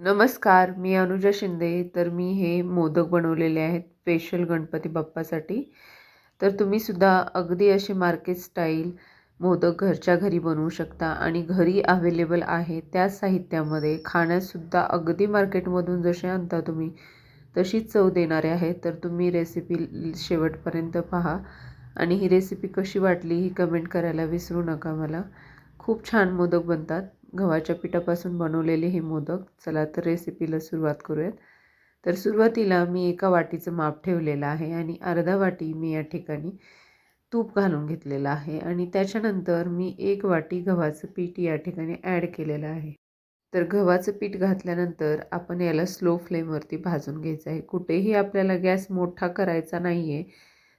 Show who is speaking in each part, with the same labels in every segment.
Speaker 1: नमस्कार मी अनुजा शिंदे. तर मी हे मोदक बनवलेले आहेत स्पेशल गणपती बाप्पासाठी. तर तुम्हीसुद्धा अगदी असे मार्केट स्टाईल मोदक घरच्या घरी बनवू शकता आणि घरी अवेलेबल आहे त्याच साहित्यामध्ये. खाण्यासुद्धा अगदी मार्केटमधून जसे आणता तुम्ही तशीच चव देणारे आहेत. तर तुम्ही रेसिपी शेवटपर्यंत पहा. आणि ही रेसिपी कशी वाटली ही कमेंट करायला विसरू नका मला. खूप छान मोदक बनतात. गव्हाच्या पिठापासून बनवलेले हे मोदक. चला तर रेसिपीला सुरुवात करूयात. तर सुरुवातीला मी एका वाटीचं माप ठेवलेलं आहे आणि अर्धा वाटी मी या ठिकाणी तूप घालून घेतलेलं आहे आणि त्याच्यानंतर मी एक वाटी गव्हाचं पीठ या ठिकाणी ॲड केलेलं आहे. तर गव्हाचं पीठ घातल्यानंतर आपण याला स्लो फ्लेमवरती भाजून घ्यायचं आहे. कुठेही आपल्याला गॅस मोठा करायचा नाही आहे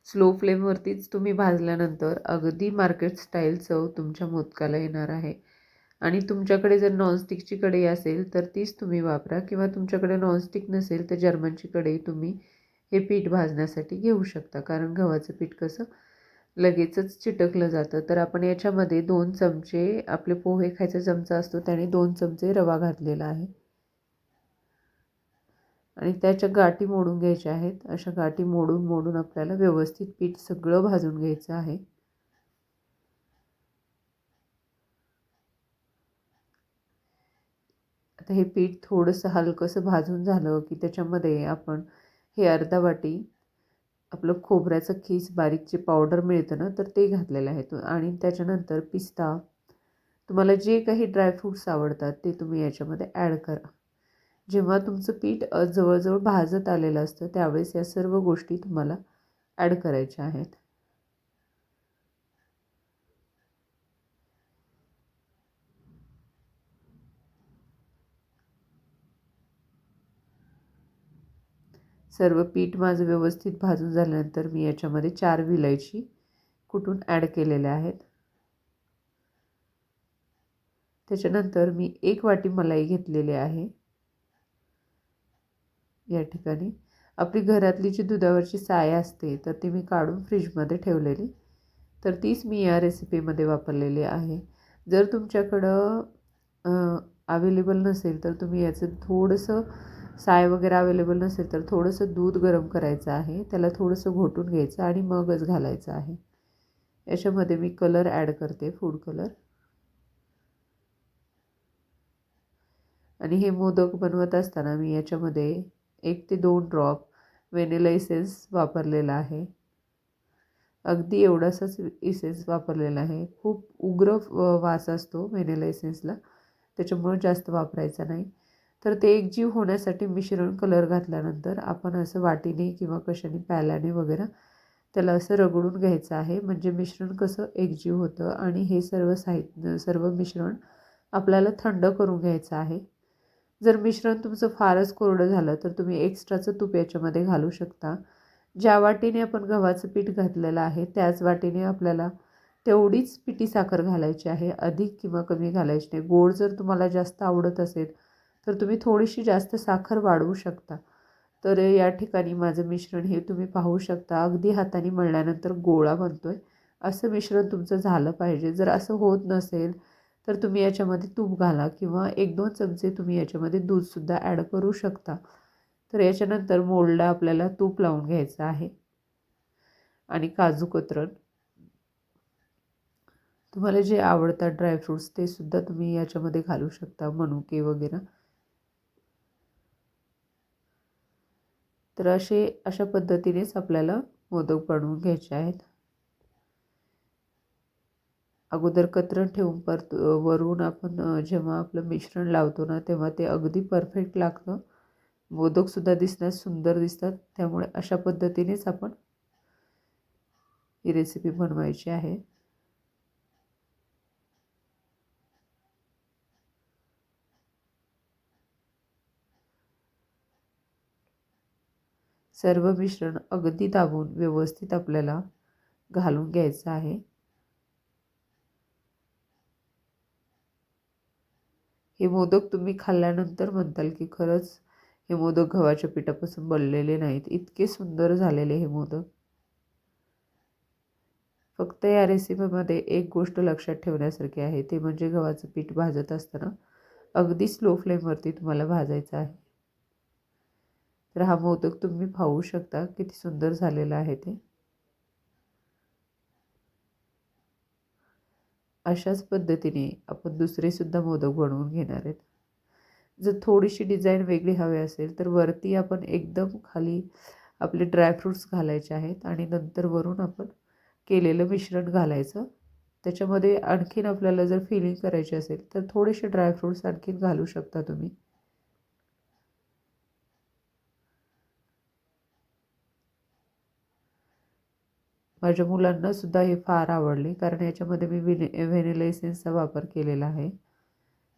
Speaker 1: स्लो फ्लेमवरतीच तुम्ही भाजल्यानंतर अगदी मार्केट स्टाईल चव तुमच्या मोदकाला येणार आहे. आणि तुमच्याकडे जर नॉनस्टिकची कढई असेल तर तीच तुम्ही वापरा. किंवा तुमच्याकडे नॉनस्टिक नसेल तर जर्मनची कढई तुम्ही हे पीठ भाजण्यासाठी घेऊ शकता. कारण गव्हाचं पीठ कसं लगेचच चिटकलं जातं. तर आपण याच्यामध्ये दोन चमचे आपले पोहे खायचा चमचा असतो त्याने दोन चमचे रवा घातलेला आहे. आणि त्याच्या गाठी मोडून घ्यायच्या आहेत. अशा गाठी मोडून मोडून आपल्याला व्यवस्थित पीठ सगळं भाजून घ्यायचं आहे. आता हे पीठ थोडंसं हलकंसं भाजून झालं की त्याच्यामध्ये आपण हे अर्धा वाटी आपलं खोबऱ्याचं खीस बारीक जे पावडर मिळतं ना तर ते घातलेलं आहे. आणि त्याच्यानंतर पिस्ता. तुम्हाला जे काही ड्रायफ्रूट्स आवडतात ते तुम्ही याच्यामध्ये ॲड करा. जेव्हा तुमचं पीठ जवळजवळ भाजत आलेलं असतं त्यावेळेस या सर्व गोष्टी तुम्हाला ॲड करायच्या आहेत. सर्व पीठ माझं व्यवस्थित भाजून झाल्यानंतर मी याच्यामध्ये चार विलायची कुठून ॲड केलेल्या आहेत. त्याच्यानंतर मी एक वाटी मलाई घेतलेली आहे. या ठिकाणी. आपली घरातली जी दुधावरची साय असते तर ती मी काढून फ्रीजमध्ये ठेवलेली. तर तीच मी या रेसिपीमध्ये वापरलेली आहे. जर तुमच्याकडं अवेलेबल नसेल तर तुम्ही याचं थोडंसं साय वगैरे अवेलेबल नसेल तर थोडंसं दूध गरम करायचं आहे. त्याला थोडंसं घोटून घ्यायचं आणि मगच घालायचं आहे. याच्यामध्ये मी कलर ॲड करते फूड कलर आणि हे मोदक बनवत असताना मी याच्यामध्ये एक ते दोन ड्रॉप व्हेनिला इसेन्स वापरलेला आहे. अगदी एवढासाच इसेन्स वापरलेला आहे. खूप उग्र वास असतो व्हेनिला इसेन्सला त्याच्यामुळं जास्त वापरायचा नाही. तर ते एकजीव होण्यासाठी मिश्रण कलर घातल्यानंतर आपण असं वाटीने किंवा कशाने प्याल्याने वगैरे त्याला असं रगडून घ्यायचं आहे. म्हणजे मिश्रण कसं एकजीव होतं आणि हे सर्व साहित्य सर्व मिश्रण आपल्याला थंड करून घ्यायचं आहे. जर मिश्रण तुमचं फारच कोरडं झालं तर तुम्ही एक्स्ट्राचं तूप याच्यामध्ये घालू शकता. ज्या वाटीने आपण गव्हाचं पीठ घातलेलं आहे त्याच वाटीने आपल्याला तेवढीच पिठी साखर घालायची आहे. अधिक किंवा कमी घालायची नाही. गोड जर तुम्हाला जास्त आवडत असेल तर तुम्ही थोडीशी जास्त साखर वाढवू शकता. तर या ठिकाणी माझं मिश्रण हे तुम्ही पाहू शकता. अगदी हाताने मळल्यानंतर गोळा बनतो आहे असं मिश्रण तुमचं झालं पाहिजे. जर असं होत नसेल तर तुम्ही याच्यामध्ये तूप घाला किंवा एक दोन चमचे तुम्ही याच्यामध्ये दूधसुद्धा ॲड करू शकता. तर याच्यानंतर मोल्डला आपल्याला तूप लावून घ्यायचं आहे. आणि काजू कतरण तुम्हाला जे आवडतात ड्रायफ्रूट्स ते सुद्धा तुम्ही याच्यामध्ये घालू शकता. मनुके वगैरे. तर असे अशा पद्धतीनेच आपल्याला मोदक बनवून घ्यायचे आहेत. अगोदर कतरण ठेवून परत वरून आपण जेव्हा आपलं मिश्रण लावतो ना तेव्हा ते अगदी परफेक्ट लागतं. मोदकसुद्धा दिसण्यास सुंदर दिसतात. त्यामुळे अशा पद्धतीनेच आपण ही रेसिपी बनवायची आहे. सर्व मिश्रण अगदी दाबून व्यवस्थित आपल्याला घालून घ्यायचं आहे. हे मोदक तुम्ही खाल्ल्यानंतर म्हणताल की खरंच हे मोदक गव्हाच्या पिठापासून बनलेले नाहीत. इतके सुंदर झालेले हे मोदक. फक्त या रेसिपीमध्ये एक गोष्ट लक्षात ठेवण्यासारखी आहे. ते म्हणजे गव्हाचं पीठ भाजत असताना अगदी स्लो फ्लेमवरती तुम्हाला भाजायचं आहे. तर हा मोदक तुम्ही पाहू शकता किती सुंदर झालेला आहे ते. अशाच पद्धतीने आपण दुसरेसुद्धा मोदक बनवून घेणार आहेत. जर थोडीशी डिझाईन वेगळी हवी असेल तर वरती आपण एकदम खाली आपले ड्रायफ्रूट्स घालायचे आहेत आणि नंतर वरून आपण केलेलं मिश्रण घालायचं. त्याच्यामध्ये आणखीन आपल्याला जर फिलिंग करायची असेल तर थोडेसे ड्रायफ्रूट्स आणखीन घालू शकता तुम्ही. माझ्या मुलांना सुद्धा हे फार आवडले कारण याच्यामध्ये मी विने व्हॅनिला एसेन्सचा वापर केलेला आहे.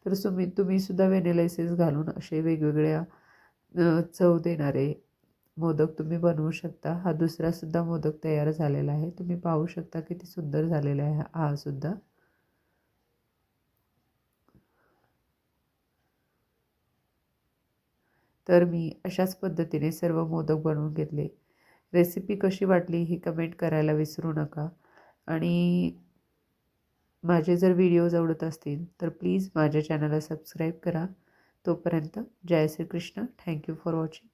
Speaker 1: तर तुम्ही तुम्हीसुद्धा व्हॅनिला एसेन्स घालून असे वेगवेगळ्या चव देणारे मोदक तुम्ही बनवू शकता. हा दुसरासुद्धा मोदक तयार झालेला आहे. तुम्ही पाहू शकता किती सुंदर झालेला आहे हा सुद्धा. तर मी अशाच पद्धतीने सर्व मोदक बनवून घेतले. रेसिपी कशी वाटली ही कमेंट करायला विसरू नका. आणि माझे जर व्हिडिओज आवडत असतील तर प्लीज माझ्या चॅनलला सबस्क्राईब करा. तोपर्यंत जय Shrikrishna. Thank you for watching.